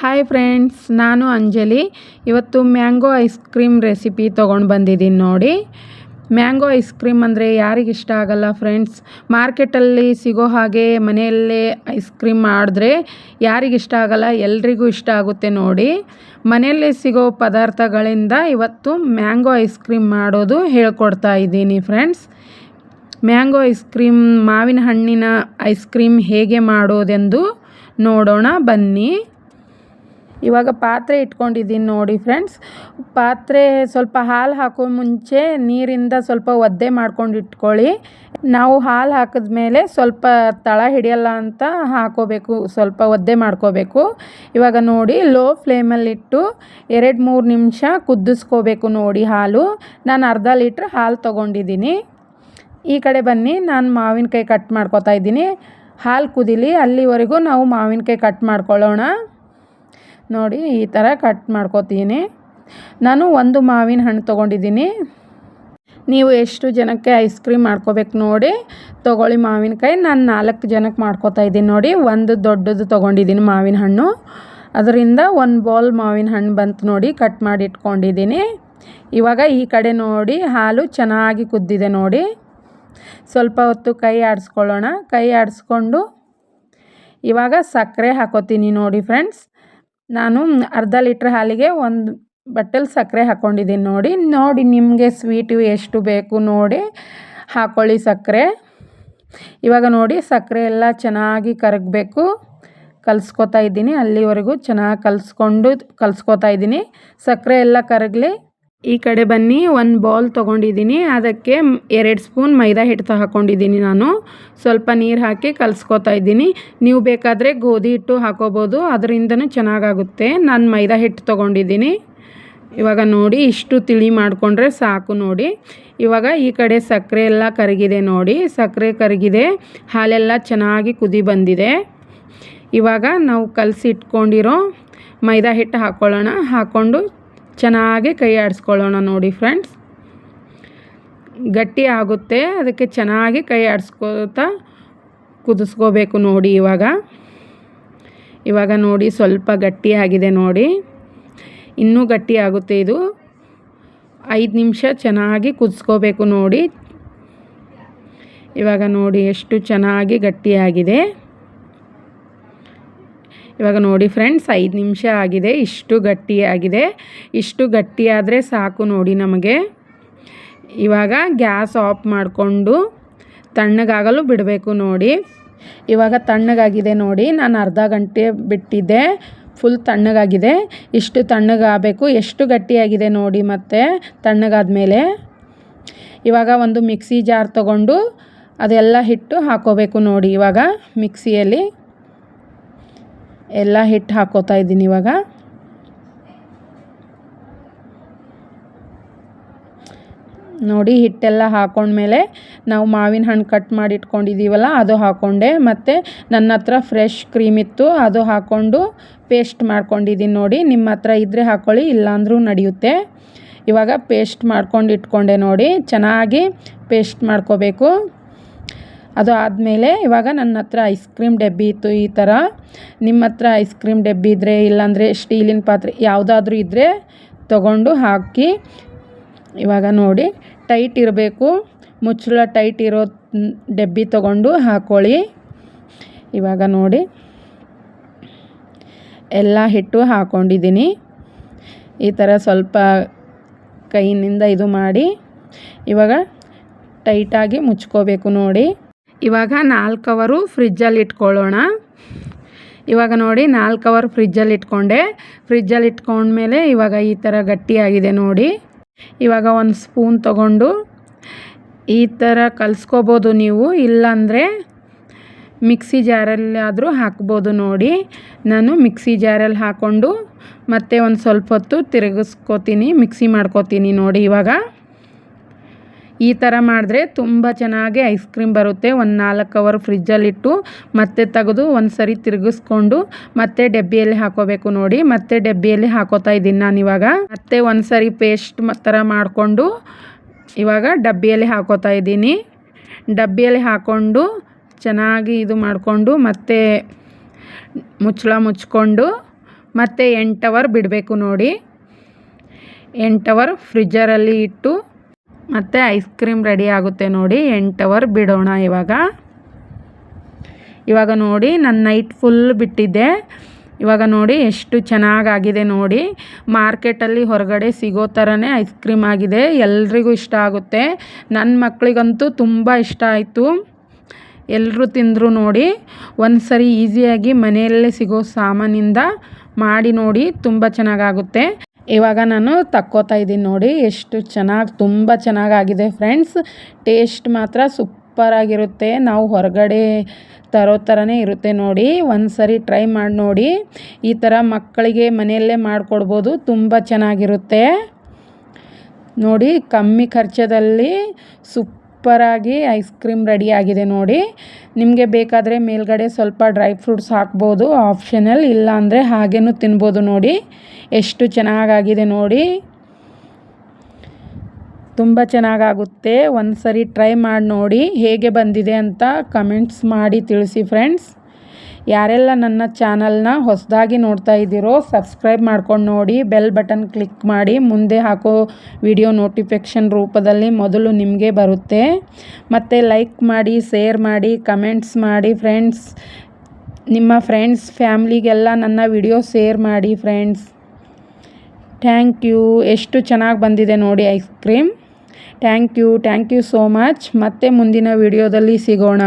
Hi friends ನಾನು ಅಂಜಲಿ. ಇವತ್ತು mango ice cream recipe ತೊಗೊಂಡು ಬಂದಿದ್ದೀನಿ ನೋಡಿ. ಮ್ಯಾಂಗೋ ಐಸ್ ಕ್ರೀಮ್ ಅಂದರೆ ಯಾರಿಗಿಷ್ಟ ಆಗಲ್ಲ ಫ್ರೆಂಡ್ಸ್ ಮಾರ್ಕೆಟಲ್ಲಿ ಸಿಗೋ ಹಾಗೆ ಮನೆಯಲ್ಲೇ ಐಸ್ ಕ್ರೀಮ್ ಮಾಡಿದ್ರೆ ಯಾರಿಗೆ ಇಷ್ಟ ಆಗಲ್ಲ ಎಲ್ರಿಗೂ ಇಷ್ಟ ಆಗುತ್ತೆ ನೋಡಿ. ಮನೆಯಲ್ಲೇ ಸಿಗೋ ಪದಾರ್ಥಗಳಿಂದ ಇವತ್ತು ಮ್ಯಾಂಗೋ ಐಸ್ ಕ್ರೀಮ್ ಮಾಡೋದು ಹೇಳ್ಕೊಡ್ತಾ ಇದ್ದೀನಿ ಫ್ರೆಂಡ್ಸ್ ಮ್ಯಾಂಗೋ ಐಸ್ ಕ್ರೀಮ್, ಮಾವಿನ ಹಣ್ಣಿನ ಐಸ್ ಕ್ರೀಮ್ ಹೇಗೆ ಮಾಡೋದೆಂದು ನೋಡೋಣ ಬನ್ನಿ. ಇವಾಗ ಪಾತ್ರೆ ಇಟ್ಕೊಂಡಿದ್ದೀನಿ ನೋಡಿ ಫ್ರೆಂಡ್ಸ್. ಪಾತ್ರೆ ಸ್ವಲ್ಪ ಹಾಲು ಹಾಕೋ ಮುಂಚೆ ನೀರಿಂದ ಸ್ವಲ್ಪ ಒದ್ದೆ ಮಾಡ್ಕೊಂಡು ಇಟ್ಕೊಳ್ಳಿ. ನಾವು ಹಾಲು ಹಾಕಿದ್ಮೇಲೆ ಸ್ವಲ್ಪ ತಳ ಹಿಡಿಯಲ್ಲ ಅಂತ ಹಾಕೋಬೇಕು, ಸ್ವಲ್ಪ ಒದ್ದೆ ಮಾಡ್ಕೋಬೇಕು. ಇವಾಗ ನೋಡಿ ಲೋ ಫ್ಲೇಮಲ್ಲಿಟ್ಟು ಎರಡು ಮೂರು ನಿಮಿಷ ಕುದಿಸ್ಕೋಬೇಕು ನೋಡಿ ಹಾಲು. ನಾನು ಅರ್ಧ ಲೀಟ್ರ್ ಹಾಲು ತೊಗೊಂಡಿದ್ದೀನಿ. ಈ ಕಡೆ ಬನ್ನಿ, ನಾನು ಮಾವಿನಕಾಯಿ ಕಟ್ ಮಾಡ್ಕೋತಾ ಇದ್ದೀನಿ. ಹಾಲು ಕುದೀಲಿ, ಅಲ್ಲಿವರೆಗೂ ನಾವು ಮಾವಿನಕಾಯಿ ಕಟ್ ಮಾಡ್ಕೊಳ್ಳೋಣ. ನೋಡಿ, ಈ ಥರ ಕಟ್ ಮಾಡ್ಕೋತೀನಿ. ನಾನು ಒಂದು ಮಾವಿನ ಹಣ್ಣು ತೊಗೊಂಡಿದ್ದೀನಿ. ನೀವು ಎಷ್ಟು ಜನಕ್ಕೆ ಐಸ್ ಕ್ರೀಮ್ ಮಾಡ್ಕೋಬೇಕು ನೋಡಿ, ತೊಗೊಳ್ಳಿ ಮಾವಿನಕಾಯಿ. ನಾನು ನಾಲ್ಕು ಜನಕ್ಕೆ ಮಾಡ್ಕೋತಾ ಇದ್ದೀನಿ ನೋಡಿ, ಒಂದು ದೊಡ್ಡದು ತೊಗೊಂಡಿದ್ದೀನಿ ಮಾವಿನ ಹಣ್ಣು. ಅದರಿಂದ ಒಂದು ಬಾಲ್ ಮಾವಿನ ಹಣ್ಣು ಬಂತು ನೋಡಿ ಕಟ್ ಮಾಡಿ ಇಟ್ಕೊಂಡಿದ್ದೀನಿ. ಇವಾಗ ಈ ಕಡೆ ನೋಡಿ, ಹಾಲು ಚೆನ್ನಾಗಿ ಕುದ್ದಿದೆ ನೋಡಿ. ಸ್ವಲ್ಪ ಹೊತ್ತು ಕೈ ಆಡಿಸ್ಕೊಳ್ಳೋಣ. ಕೈ ಆಡಿಸ್ಕೊಂಡು ಇವಾಗ ಸಕ್ಕರೆ ಹಾಕೋತೀನಿ ನೋಡಿ ಫ್ರೆಂಡ್ಸ್ ನಾನು ಅರ್ಧ ಲೀಟ್ರ್ ಹಾಲಿಗೆ ಒಂದು ಬಟ್ಟಲ್ ಸಕ್ಕರೆ ಹಾಕ್ಕೊಂಡಿದ್ದೀನಿ ನೋಡಿ. ನೋಡಿ ನಿಮಗೆ ಸ್ವೀಟು ಎಷ್ಟು ಬೇಕು ನೋಡಿ ಹಾಕ್ಕೊಳ್ಳಿ ಸಕ್ಕರೆ ಇವಾಗ ನೋಡಿ ಸಕ್ಕರೆ ಎಲ್ಲ ಚೆನ್ನಾಗಿ ಕರಗಬೇಕು. ಕಲಸ್ಕೊತಾ ಇದ್ದೀನಿ, ಅಲ್ಲಿವರೆಗೂ ಚೆನ್ನಾಗಿ ಕಲಿಸ್ಕೊಂಡು ಕಲಸ್ಕೊತಾ ಇದ್ದೀನಿ. ಸಕ್ಕರೆ ಎಲ್ಲ ಕರಗಲಿ. ಈ ಕಡೆ ಬನ್ನಿ, ಒಂದು ಬೌಲ್ ತೊಗೊಂಡಿದ್ದೀನಿ ಅದಕ್ಕೆ ಎರಡು ಸ್ಪೂನ್ ಮೈದಾ ಹಿಟ್ಟು ಹಾಕ್ಕೊಂಡಿದ್ದೀನಿ ನಾನು. ಸ್ವಲ್ಪ ನೀರು ಹಾಕಿ ಕಲಿಸ್ಕೊತಾ ಇದ್ದೀನಿ. ನೀವು ಬೇಕಾದರೆ ಗೋಧಿ ಹಿಟ್ಟು ಹಾಕೋಬೋದು, ಅದರಿಂದನೂ ಚೆನ್ನಾಗಾಗುತ್ತೆ. ನಾನು ಮೈದಾ ಹಿಟ್ಟು ತೊಗೊಂಡಿದ್ದೀನಿ ಇವಾಗ ನೋಡಿ, ಇಷ್ಟು ತಿಳಿ ಮಾಡಿಕೊಂಡ್ರೆ ಸಾಕು ನೋಡಿ. ಇವಾಗ ಈ ಕಡೆ ಸಕ್ಕರೆ ಎಲ್ಲ ಕರಗಿದೆ ನೋಡಿ. ಸಕ್ಕರೆ ಕರಗಿದೆ, ಹಾಲೆಲ್ಲ ಚೆನ್ನಾಗಿ ಕುದಿ ಬಂದಿದೆ. ಇವಾಗ ನಾವು ಕಲಸಿ ಇಟ್ಕೊಂಡಿರೋ ಮೈದಾ ಹಿಟ್ಟು ಹಾಕ್ಕೊಳ್ಳೋಣ ಹಾಕ್ಕೊಂಡು ಚೆನ್ನಾಗಿ ಕೈ ಆಡಿಸ್ಕೊಳ್ಳೋಣ ನೋಡಿ ಫ್ರೆಂಡ್ಸ್. ಗಟ್ಟಿ ಆಗುತ್ತೆ, ಅದಕ್ಕೆ ಚೆನ್ನಾಗಿ ಕೈ ಆಡಿಸ್ಕೋತಾ ಕುದಿಸ್ಕೋಬೇಕು ನೋಡಿ ಇವಾಗ. ಇವಾಗ ನೋಡಿ ಸ್ವಲ್ಪ ಗಟ್ಟಿಯಾಗಿದೆ ನೋಡಿ. ಇನ್ನೂ ಗಟ್ಟಿ ಆಗುತ್ತೆ ಇದು. ಐದು ನಿಮಿಷ ಚೆನ್ನಾಗಿ ಕುದಿಸ್ಕೋಬೇಕು ನೋಡಿ. ಇವಾಗ ನೋಡಿ ಎಷ್ಟು ಚೆನ್ನಾಗಿ ಗಟ್ಟಿಯಾಗಿದೆ ಇವಾಗ ನೋಡಿ ಫ್ರೆಂಡ್ಸ್, ಐದು ನಿಮಿಷ ಆಗಿದೆ, ಇಷ್ಟು ಗಟ್ಟಿಯಾಗಿದೆ. ಇಷ್ಟು ಗಟ್ಟಿಯಾದರೆ ಸಾಕು ನೋಡಿ ನಮಗೆ. ಇವಾಗ ಗ್ಯಾಸ್ ಆಫ್ ಮಾಡಿಕೊಂಡು ತಣ್ಣಗಾಗಲು ಬಿಡಬೇಕು ನೋಡಿ. ಇವಾಗ ತಣ್ಣಗಾಗಿದೆ ನೋಡಿ, ನಾನು ಅರ್ಧ ಗಂಟೆ ಬಿಟ್ಟಿದ್ದೆ ಫುಲ್ ತಣ್ಣಗಾಗಿದೆ. ಇಷ್ಟು ತಣ್ಣಗಾಗಬೇಕು, ಎಷ್ಟು ಗಟ್ಟಿಯಾಗಿದೆ ನೋಡಿ ಮತ್ತೆ ತಣ್ಣಗಾದ ಮೇಲೆ ಇವಾಗ ಒಂದು ಮಿಕ್ಸಿ ಜಾರ್ ತಗೊಂಡು ಅದೆಲ್ಲ ಹಿಟ್ಟು ಹಾಕೋಬೇಕು ನೋಡಿ ಇವಾಗ ಮಿಕ್ಸಿಯಲ್ಲಿ. ಎಲ್ಲ ಹಿಟ್ಟು ಹಾಕೋತಾ ಇದ್ದೀನಿ ಇವಾಗ. ನೋಡಿ, ಹಿಟ್ಟೆಲ್ಲ ಹಾಕೊಂಡ್ಮೇಲೆ ನಾವು ಮಾವಿನ ಹಣ್ಣು ಕಟ್ ಮಾಡಿ ಇಟ್ಕೊಂಡಿದ್ದೀವಲ್ಲ ಅದು ಹಾಕ್ಕೊಂಡೆ ಮತ್ತು ನನ್ನ ಹತ್ರ ಫ್ರೆಶ್ ಕ್ರೀಮ್ ಇತ್ತು, ಅದು ಹಾಕ್ಕೊಂಡು ಪೇಸ್ಟ್ ಮಾಡ್ಕೊಂಡಿದ್ದೀನಿ ನೋಡಿ. ನಿಮ್ಮ ಹತ್ರ ಇದ್ದರೆ ಹಾಕ್ಕೊಳ್ಳಿ ಇಲ್ಲಾಂದರೂ ನಡೆಯುತ್ತೆ. ಇವಾಗ ಪೇಸ್ಟ್ ಮಾಡ್ಕೊಂಡು ಇಟ್ಕೊಂಡೆ ನೋಡಿ. ಚೆನ್ನಾಗಿ ಪೇಸ್ಟ್ ಮಾಡ್ಕೋಬೇಕು. ಅದು ಆದಮೇಲೆ ಇವಾಗ ನನ್ನ ಹತ್ರ ಐಸ್ ಕ್ರೀಮ್ ಡಬ್ಬಿ ಇತ್ತು ಈ ಥರ. ನಿಮ್ಮ ಹತ್ರ ಐಸ್ ಕ್ರೀಮ್ ಡಬ್ಬಿ ಇದ್ದರೆ ಇಲ್ಲಾಂದರೆ ಸ್ಟೀಲಿನ ಪಾತ್ರೆ ಯಾವುದಾದ್ರೂ ಇದ್ದರೆ ತಗೊಂಡು ಹಾಕಿ. ಇವಾಗ ನೋಡಿ ಟೈಟ್ ಇರಬೇಕು. ಮುಚ್ಚಳ ಟೈಟ್ ಇರೋ ಡಬ್ಬಿ ತಗೊಂಡು ಹಾಕ್ಕೊಳ್ಳಿ ಇವಾಗ ನೋಡಿ, ಎಲ್ಲ ಹಿಟ್ಟು ಹಾಕ್ಕೊಂಡಿದ್ದೀನಿ ಈ ಥರ ಸ್ವಲ್ಪ ಕೈಯಿಂದ ಇದು ಮಾಡಿ, ಇವಾಗ ಟೈಟಾಗಿ ಮುಚ್ಕೋಬೇಕು ನೋಡಿ. ಇವಾಗ ನಾಲ್ಕು ಅವರು ಫ್ರಿಜ್ಜಲ್ಲಿ ಇಟ್ಕೊಳ್ಳೋಣ. ಇವಾಗ ನೋಡಿ ನಾಲ್ಕು ಅವರ್ ಫ್ರಿಜ್ಜಲ್ಲಿ ಇಟ್ಕೊಂಡೆ. ಫ್ರಿಜ್ಜಲ್ಲಿ ಇಟ್ಕೊಂಡ್ಮೇಲೆ ಇವಾಗ ಈ ಥರ ಗಟ್ಟಿಯಾಗಿದೆ ನೋಡಿ. ಇವಾಗ ಒಂದು ಸ್ಪೂನ್ ತಗೊಂಡು ಈ ಥರ ಕಲಿಸ್ಕೋಬೋದು ನೀವು. ಇಲ್ಲಾಂದರೆ ಮಿಕ್ಸಿ ಜಾರಲ್ಲಿ ಆದರೂ ಹಾಕ್ಬೋದು ನೋಡಿ. ನಾನು ಮಿಕ್ಸಿ ಜಾರಲ್ಲಿ ಹಾಕ್ಕೊಂಡು ಮತ್ತೆ ಒಂದು ಸ್ವಲ್ಪ ಹೊತ್ತು ತಿರುಗಿಸ್ಕೋತೀನಿ, ಮಿಕ್ಸಿ ಮಾಡ್ಕೋತೀನಿ ನೋಡಿ ಇವಾಗ. ಈ ಥರ ಮಾಡಿದ್ರೆ ತುಂಬ ಚೆನ್ನಾಗಿ ಐಸ್ ಕ್ರೀಮ್ ಬರುತ್ತೆ. ಒಂದು ನಾಲ್ಕು ಅವರ್ ಫ್ರಿಜ್ಜಲ್ಲಿಟ್ಟು ಮತ್ತೆ ತೆಗೆದು ಒಂದು ಸರಿ ತಿರುಗಿಸ್ಕೊಂಡು ಮತ್ತೆ ಡಬ್ಬಿಯಲ್ಲಿ ಹಾಕೋಬೇಕು ನೋಡಿ. ಮತ್ತೆ ಡಬ್ಬಿಯಲ್ಲಿ ಹಾಕೋತಾ ಇದ್ದೀನಿ ನಾನು ಇವಾಗ. ಮತ್ತೆ ಒಂದು ಸರಿ ಪೇಸ್ಟ್ ಥರ ಮಾಡಿಕೊಂಡು ಇವಾಗ ಡಬ್ಬಿಯಲ್ಲಿ ಹಾಕೋತಾ ಇದ್ದೀನಿ. ಡಬ್ಬಿಯಲ್ಲಿ ಹಾಕ್ಕೊಂಡು ಚೆನ್ನಾಗಿ ಇದು ಮಾಡಿಕೊಂಡು ಮತ್ತೆ ಮುಚ್ಚಳ ಮುಚ್ಕೊಂಡು ಮತ್ತೆ ಎಂಟು ಅವರ್ ಬಿಡಬೇಕು ನೋಡಿ. ಎಂಟು ಅವರ್ ಫ್ರಿಜ್ಜರಲ್ಲಿ ಇಟ್ಟು ಮತ್ತು ಐಸ್ ಕ್ರೀಮ್ ರೆಡಿ ಆಗುತ್ತೆ ನೋಡಿ, ಎಂಟು ಅವರ್ ಬಿಡೋಣ ಇವಾಗ. ಇವಾಗ ನೋಡಿ, ನಾನು ನೈಟ್ ಫುಲ್ ಬಿಟ್ಟಿದ್ದೆ ಇವಾಗ ನೋಡಿ ಎಷ್ಟು ಚೆನ್ನಾಗಾಗಿದೆ ನೋಡಿ. ಮಾರ್ಕೆಟಲ್ಲಿ ಹೊರಗಡೆ ಸಿಗೋ ಥರನೇ ಐಸ್ ಕ್ರೀಮ್ ಆಗಿದೆ. ಎಲ್ರಿಗೂ ಇಷ್ಟ ಆಗುತ್ತೆ. ನನ್ನ ಮಕ್ಕಳಿಗಂತೂ ತುಂಬ ಇಷ್ಟ ಆಯಿತು. ಎಲ್ಲರೂ ತಿಂದರು ನೋಡಿ. ಒಂದು ಸರಿ ಈಸಿಯಾಗಿ ಮನೆಯಲ್ಲೇ ಸಿಗೋ ಸಾಮಾನಿಂದ ಮಾಡಿ ನೋಡಿ, ತುಂಬ ಚೆನ್ನಾಗಾಗುತ್ತೆ. ಇವಾಗ ನಾನು ತಕ್ಕೋತಾ ಇದ್ದೀನಿ ನೋಡಿ ಎಷ್ಟು ಚೆನ್ನಾಗಿ, ತುಂಬ ಚೆನ್ನಾಗಾಗಿದೆ ಫ್ರೆಂಡ್ಸ್. ಟೇಸ್ಟ್ ಮಾತ್ರ ಸೂಪರಾಗಿರುತ್ತೆ ನಾವು ಹೊರಗಡೆ ತರೋ ಥರನೇ ಇರುತ್ತೆ ನೋಡಿ. ಒಂದು ಸರಿ ಟ್ರೈ ಮಾಡಿ ನೋಡಿ. ಈ ಥರ ಮಕ್ಕಳಿಗೆ ಮನೆಯಲ್ಲೇ ಮಾಡಿಕೊಡ್ಬೋದು. ತುಂಬ ಚೆನ್ನಾಗಿರುತ್ತೆ. ನೋಡಿ, ಕಮ್ಮಿ ಖರ್ಚದಲ್ಲಿ ಸೂಪರಾಗಿ ಐಸ್ ಕ್ರೀಮ್ ರೆಡಿ ಆಗಿದೆ ನೋಡಿ. ನಿಮಗೆ ಬೇಕಾದರೆ ಮೇಲ್ಗಡೆ ಸ್ವಲ್ಪ ಡ್ರೈ ಫ್ರೂಟ್ಸ್ ಹಾಕ್ಬೋದು, ಆಪ್ಷನಲ್. ಇಲ್ಲ ಅಂದರೆ ಹಾಗೇನೂ ತಿನ್ಬೋದು ನೋಡಿ. ಎಷ್ಟು ಚೆನ್ನಾಗಾಗಿದೆ ನೋಡಿ. ತುಂಬ ಚೆನ್ನಾಗಾಗುತ್ತೆ. ಒಂದು ಸರಿ ಟ್ರೈ ಮಾಡಿ ನೋಡಿ. ಹೇಗೆ ಬಂದಿದೆ ಅಂತ ಕಮೆಂಟ್ಸ್ ಮಾಡಿ ತಿಳಿಸಿ ಫ್ರೆಂಡ್ಸ್ ಯಾರೆಲ್ಲ ನನ್ನ ಚಾನಲ್ನ ಹೊಸದಾಗಿ ನೋಡ್ತಾ ಇದ್ದೀರೋ ಸಬ್ಸ್ಕ್ರೈಬ್ ಮಾಡ್ಕೊಂಡು ನೋಡಿ, ಬೆಲ್ ಬಟನ್ ಕ್ಲಿಕ್ ಮಾಡಿ, ಮುಂದೆ ಹಾಕೋ ವಿಡಿಯೋ ನೋಟಿಫಿಕೇಷನ್ ರೂಪದಲ್ಲಿ ಮೊದಲು ನಿಮಗೆ ಬರುತ್ತೆ. ಮತ್ತು ಲೈಕ್ ಮಾಡಿ, ಶೇರ್ ಮಾಡಿ, ಕಮೆಂಟ್ಸ್ ಮಾಡಿ ಫ್ರೆಂಡ್ಸ್. ನಿಮ್ಮ ಫ್ರೆಂಡ್ಸ್, ಫ್ಯಾಮ್ಲಿಗೆಲ್ಲ ನನ್ನ ವಿಡಿಯೋ ಶೇರ್ ಮಾಡಿ ಫ್ರೆಂಡ್ಸ್. Thank you. ಎಷ್ಟು ಚೆನ್ನಾಗಿ ಬಂದಿದೆ ನೋಡಿ ice cream. Thank you. Thank you so much. ಮತ್ತೆ ಮುಂದಿನ ವಿಡಿಯೋದಲ್ಲಿ ಸಿಗೋಣ.